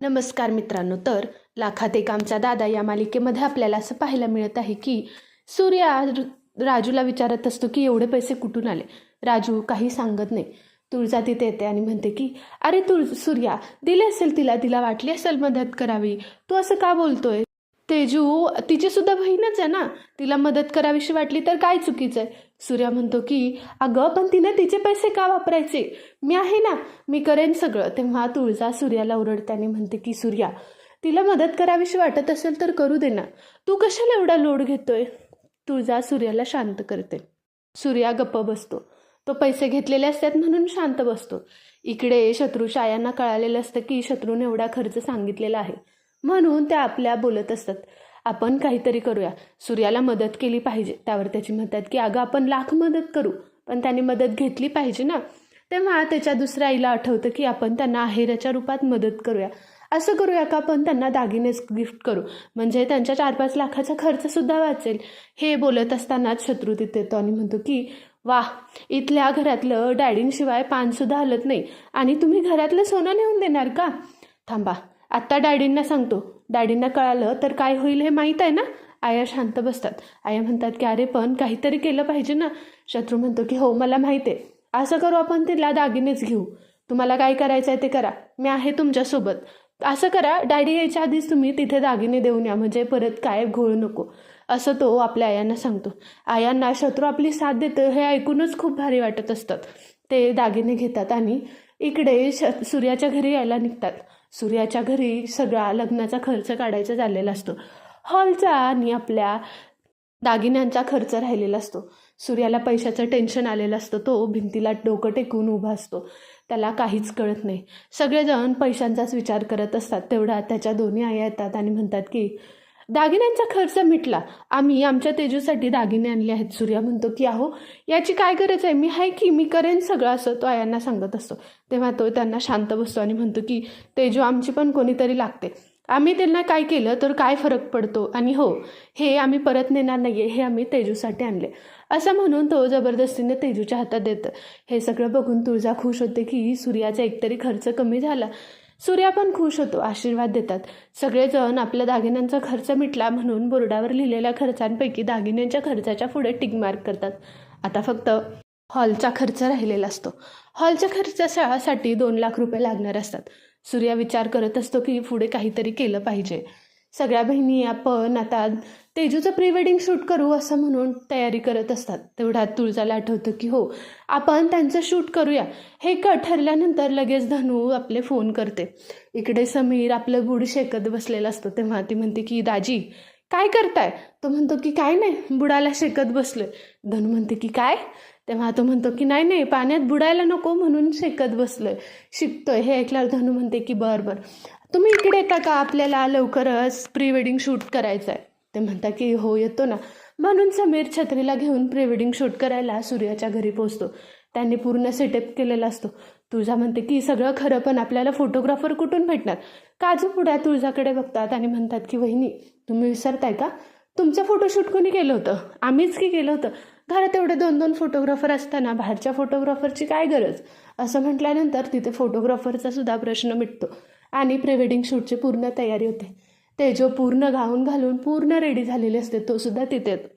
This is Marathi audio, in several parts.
नमस्कार मित्रांनो तर लाखात एक आमचा दादा या मालिकेमध्ये आपल्याला असं पाहायला मिळत आहे की सूर्या राजूला विचारत असतो की एवढे पैसे कुठून आले? राजू काही सांगत नाही. तुळजा तिथे येते आणि म्हणते की अरे तुळ सूर्या दिले असेल तिला तिला वाटली असेल मदत करावी. तू असं का बोलतोय? तेजू तिचीसुद्धा बहीणच आहे ना. तिला मदत करावीशी वाटली तर काय चुकीचं आहे? सूर्या म्हणतो की अगं पण तिने तिचे पैसे का वापरायचे? मी आहे ना मी करेन सगळं. तेव्हा तुळजा सूर्याला ओरडते आणि म्हणते की सूर्या तिला मदत करावीशी वाटत असेल तर करू दे ना. तू कशाला एवढा लोड घेतोय? तुळजा सूर्याला शांत करते. सूर्या गप्प बसतो. तो पैसे घेतलेले असतात म्हणून शांत बसतो. इकडे शत्रू शायांना कळालेलं असतं की शत्रूने एवढा खर्च सांगितलेला आहे. म्हणून त्या आपल्या बोलत असतात. आपण काहीतरी करूया. सूर्याला मदत केली पाहिजे. त्यावर त्याची म्हणतात की अगं आपण लाख मदत करू. पण त्यांनी मदत घेतली पाहिजे ना. तेव्हा त्याच्या दुसऱ्या आईला आठवतं की आपण त्यांना आहेराच्या रूपात मदत करूया. असं करूया का? आपण त्यांना दागिनेच गिफ्ट करू. म्हणजे त्यांच्या चार पाच लाखाचा खर्चसुद्धा वाचेल. हे बोलत असतानाच शत्रू तिथे येतो आणि म्हणतो की वा इथल्या घरातलं डॅडींशिवाय पानसुद्धा हलत नाही. आणि तुम्ही घरातलं सोनं नेऊन देणार का? थांबा आत्ता डॅडींना सांगतो. डॅडींना कळालं तर काय होईल हे माहीत आहे ना? आया शांत बसतात. आया म्हणतात की अरे पण काहीतरी केलं पाहिजे ना. शत्रू म्हणतो की हो मला माहीत आहे. असं करू आपण तिला दागिनेच घेऊ. तुम्हाला काय करायचं आहे ते करा. मी आहे तुमच्यासोबत. असं करा. डॅडी यायच्या आधीच तुम्ही तिथे दागिने देऊन या. म्हणजे परत काय घोळ नको. असं तो आपल्या आयांना सांगतो. आयांना शत्रू आपली साथ देतं हे ऐकूनच खूप भारी वाटत असतात. ते दागिने घेतात आणि इकडे श सूर्याच्या घरी यायला निघतात. सूर्याच्या घरी सगळा लग्नाचा खर्च काढायचा झालेला असतो. हॉलचा आणि आपल्या दागिन्यांचा खर्च राहिलेला असतो. सूर्याला पैशाचं टेन्शन आलेलं असतं. तो भिंतीला डोकं टेकून उभा असतो. त्याला काहीच कळत नाही. सगळेजण पैशांचाच विचार करत असतात. तेवढा त्याच्या दोन्ही आया येतात आणि म्हणतात की दागिन्यांचा खर्च मिटला. आम्ही आमच्या तेजूसाठी दागिने आणले आहेत. सूर्या म्हणतो की अहो याची काय गरज आहे? मी आहे की मी करेन सगळं असं तो आयांना सांगत असतो. तेव्हा तो त्यांना शांत बसतो आणि म्हणतो की तेजू आमची पण कोणीतरी लागते. आम्ही त्यांना काय केलं तर काय फरक पडतो? आणि हो हे आम्ही परत नेणार नाही आहे हे आम्ही तेजूसाठी आणले. असं म्हणून तो जबरदस्तीने तेजूच्या हातात देतं. हे सगळं बघून तुळजा खुश होते की सूर्याचा एकतरी खर्च कमी झाला. सूर्या पण खुश होतो आशीर्वाद देतात. सगळेजण आपल्या दागिन्यांचा खर्च मिटला म्हणून बोर्डावर लिहिलेल्या खर्चांपैकी दागिन्यांच्या खर्चाच्या पुढे टिक मार्क करतात. आता फक्त हॉलचा खर्च राहिलेला असतो. हॉलच्या खर्चासाठी दोन लाख रुपये लागणार असतात. सूर्या विचार करत असतो की पुढे काहीतरी केलं पाहिजे. सगळ्या बहिणी आपण आता तेजूचं प्री वेडिंग शूट करू असं म्हणून तयारी करत असतात. तेवढ्यात तुळजाला आठवतं की हो आपण त्यांचं शूट करूया. हे क ठरल्यानंतर लगेच धनू आपले फोन करते. इकडे समीर आपलं बुड शेकत बसलेलं असतं. तेव्हा ती म्हणते की दाजी काय करताय? तो म्हणतो की काय नाही बुडाला शेकत बसलोय. धनू म्हणते की काय? तेव्हा तो म्हणतो की नाही नाही पाण्यात बुडायला नको म्हणून शेकत बसलोय. शिकतोय. हे ऐकल्यावर धनू म्हणते की बरं बरं. तुम्ही इकडे येता का? आपल्याला लवकरच प्री वेडिंग शूट करायचं आहे ते म्हणता की हो येतो ना. म्हणून समीर छत्रीला घेऊन प्री वेडिंग शूट करायला सूर्याच्या घरी पोचतो त्यांनी पूर्ण सेटअप केलेला असतो. तुळजा म्हणते की सगळं खरं पण आपल्याला फोटोग्राफर कुठून भेटणार? काजू पुढ्या तुळजाकडे बघतात आणि म्हणतात की वहिनी तुम्ही विसरताय का? तुमचं फोटोशूट कोणी केलं होतं? आम्हीच की केलं होतं? घरात एवढे दोन दोन फोटोग्राफर असताना बाहेरच्या फोटोग्राफरची काय गरज? असं म्हटल्यानंतर तिथे फोटोग्राफरचा सुद्धा प्रश्न मिटतो आणि प्री वेडिंग शूटची पूर्ण तयारी होते. तेजो पूर्ण गाऊन घालून पूर्ण रेडी झालेले असते तो सुद्धा तिथे. येतो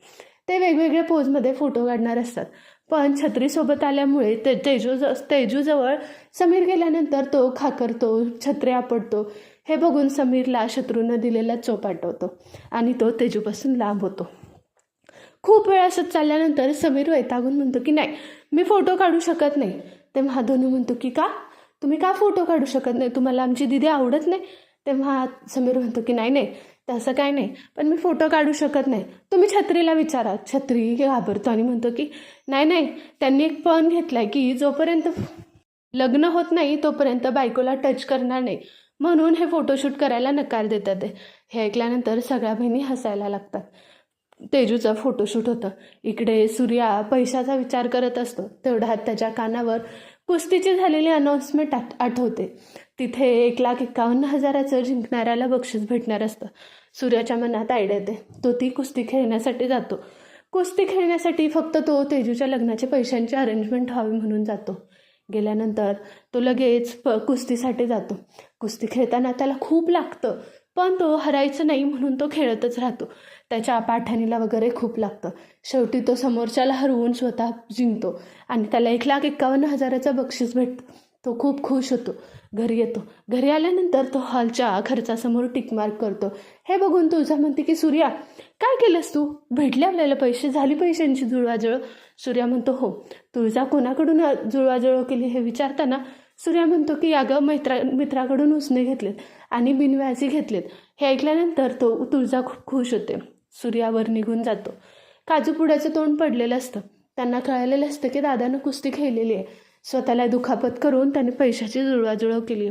ते वेगवेगळ्या पोजमध्ये फोटो काढणार असतात. पण छत्रीसोबत आल्यामुळे ते तेजू तेजूजवळ समीर गेल्यानंतर तो खाकरतो छत्री आपडतो हे बघून समीरला शत्रूनं दिलेला चोप आठवतो आणि तो तेजूपासून लांब होतो. खूप वेळ असत चालल्यानंतर समीर वैतागून म्हणतो की नाही मी फोटो काढू शकत नाही. तेव्हा धोनू म्हणतो की का? तुम्ही का फोटो काढू शकत नाही? तुम्हाला आमची दिदी आवडत नाही? तेव्हा समीर म्हणतो की नाही नाही तसं काय नाही. पण मी फोटो काढू शकत नाही. तुम्ही छत्रीला विचारा. छत्री घाबरतो आणि म्हणतो की नाही नाही त्यांनी एक पण घेतला आहे की जोपर्यंत लग्न होत नाही तोपर्यंत बायकोला टच करणार नाही. म्हणून हे फोटोशूट करायला नकार देतात ते. हे ऐकल्यानंतर सगळ्या बहिणी हसायला लागतात. तेजूचं फोटोशूट होतं. इकडे सूर्या पैशाचा विचार करत असतो. तेवढ्यात त्याच्या कानावर कुस्तीची झालेली अनाऊन्समेंट आठ आठवते. तिथे एक लाख एकावन्न हजाराचं जिंकणाऱ्याला बक्षीस भेटणार असतं. सूर्याच्या मनात आयडिया येते. तो ती कुस्ती खेळण्यासाठी जातो. कुस्ती खेळण्यासाठी फक्त तो तेजूच्या लग्नाच्या पैशांची अरेंजमेंट व्हावी म्हणून जातो. गेल्यानंतर तो लगेच प कुस्तीसाठी जातो. कुस्ती खेळताना त्याला खूप लागतं. पण तो हरायचं नाही म्हणून तो खेळतच राहतो. त्याच्या पाठणीला वगैरे खूप लागतं. शेवटी तो समोरच्याला हरवून स्वतः जिंकतो आणि त्याला एक लाख एकावन्न हजाराचं बक्षीस भेटतं. तो खूप खुश होतो. घरी येतो. घरी आल्यानंतर तो हॉलच्या खर्चासमोर टिकमार्क करतो. हे बघून तुझा म्हणते की सूर्या काय केलंस तू? भेटले आपल्याला पैसे? झाली पैशांची जुळवाजुळव? सूर्या म्हणतो हो. तुळजा कोणाकडून जुळवाजुळव केली हे विचारताना सूर्या म्हणतो की अगं मैत्रा मित्राकडून उसने घेतलेत आणि बिनव्याजी घेतलेत. हे ऐकल्यानंतर तो तुळजा खूप खुश होते. सूर्यावर निघून जातो. काजूपुड्याचं तोंड पडलेलं असतं. त्यांना कळलेलं असतं की दादानं कुस्ती खेळलेली आहे. स्वतःला दुखापत करून त्याने पैशाची जुळवाजुळव केली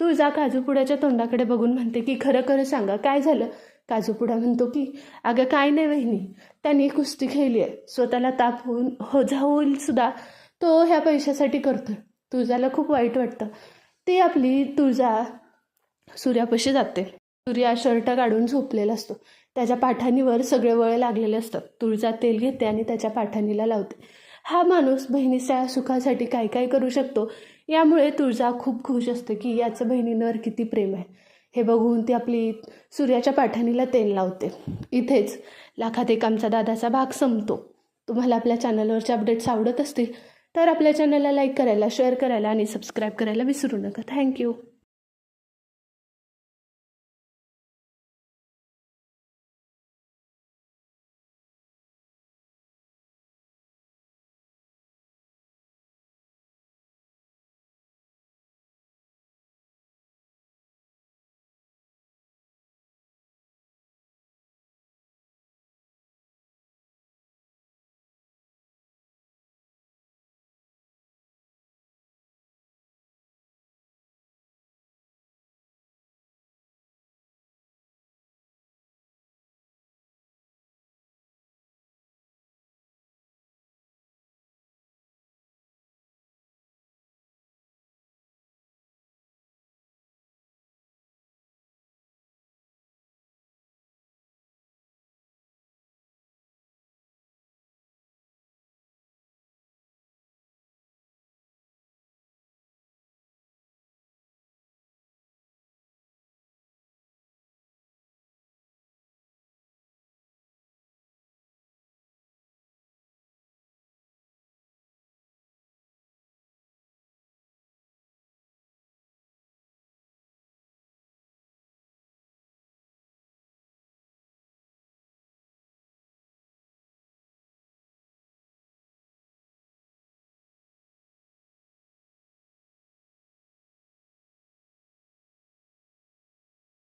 तुळजा काजूपुड्याच्या तोंडाकडे बघून म्हणते की खरं खरं सांगा काय झालं? काजूपुडा म्हणतो की अगं काय नाही वहिनी त्यांनी कुस्ती खेळली आहे. स्वतःला ताप होऊन हो होईल सुद्धा तो ह्या पैशासाठी करतोय. तुळजाला खूप वाईट वाटतं. ती आपली तुळजा सूर्यापाशी जाते. सूर्या शर्ट काढून झोपलेला असतो. त्याच्या पाठाणीवर सगळे वळ लागलेले असतात. तुळजा तेल घेते आणि त्याच्या पाठाणीला लावते. हा माणूस बहिणीच्या सुखासाठी काय काय करू शकतो? यामुळे तुळजा खूप खुश असते की याचं बहिणींवर किती प्रेम आहे. हे बघून ती आपली सूर्याच्या पाठाणीला तेल लावते. इथेच लाखात एक आमचा दादाचा भाग संपतो. तुम्हाला आपल्या चॅनलवरचे अपडेट्स आवडत असतील तर आपल्या चॅनलला लाईक करायला शेअर करायला आणि सबस्क्राईब करायला विसरू नका. थँक्यू